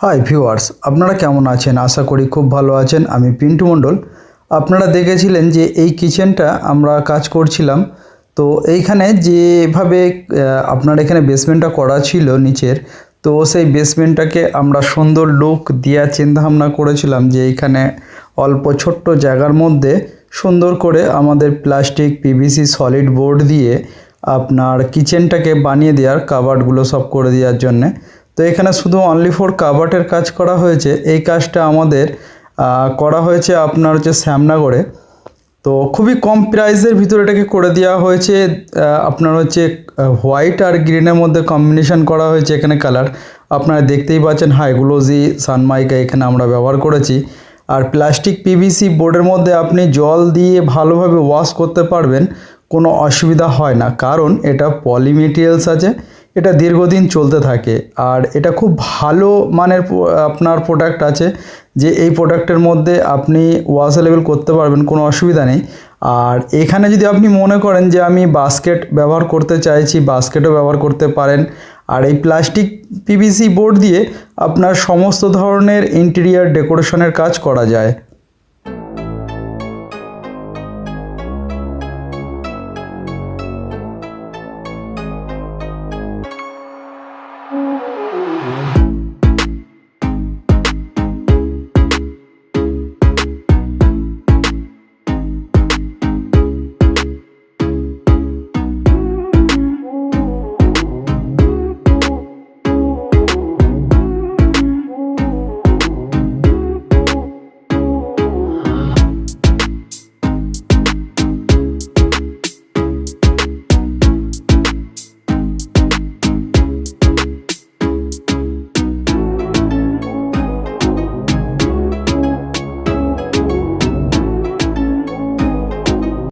Hi viewers আপনারা কেমন আছেন? আশা করি খুব ভালো আছেন। আমি পিন্টু মণ্ডল। আপনারা দেখেছিলেন যে এই কিচেনটা আমরা কাজ করছিলাম। তো এইখানে যেভাবে আপনার এখানে বেসমেন্টটা করা ছিল নিচের, তো সেই বেসমেন্টটাকে আমরা সুন্দর লুক দেওয়ার চিন্তাভাবনা করেছিলাম যে এইখানে অল্প ছোট্ট জায়গার মধ্যে সুন্দর করে আমাদের প্লাস্টিক পিভিসি সলিড বোর্ড দিয়ে আপনার কিচেনটাকে বানিয়ে দেওয়ার কাবার্ডগুলো সব করে দেওয়ার জন্যে। তো এখানে শুধু অনলি ফর কাবার্টের কাজ করা হয়েছে। এই কাজটা আমাদের করা হয়েছে আপনার হচ্ছে শ্যামনগরে। তো খুবই কম প্রাইসের ভিতরে এটাকে করে দেওয়া হয়েছে। আপনার হচ্ছে হোয়াইট আর গ্রিনের মধ্যে কম্বিনেশন করা হয়েছে এখানে কালার আপনারা দেখতেই পাচ্ছেন হাইগ্লোজি সানমাইকা এখানে আমরা ব্যবহার করেছি। আর প্লাস্টিক পিভিসি বোর্ডের মধ্যে আপনি জল দিয়ে ভালোভাবে ওয়াশ করতে পারবেন। কোনো অসুবিধা হয় না। কারণ এটা পলি মেটেরিয়ালস আছে। এটা দীর্ঘদিন চলতে থাকে। আর এটা খুব ভালো মানের আপনার প্রোডাক্ট আছে যে এই প্রোডাক্টের মধ্যে আপনি ওয়াশেলেবল করতে পারবেন, কোনো অসুবিধা নেই। আর এখানে যদি আপনি মনে করেন যে আমি বাস্কেট ব্যবহার করতে চাইছি বাস্কেটও ব্যবহার করতে পারেন, আর এই প্লাস্টিক পিভিসি বোর্ড দিয়ে আপনার সমস্ত ধরনের ইন্টেরিয়ার ডেকোরেশনের কাজ করা যায়।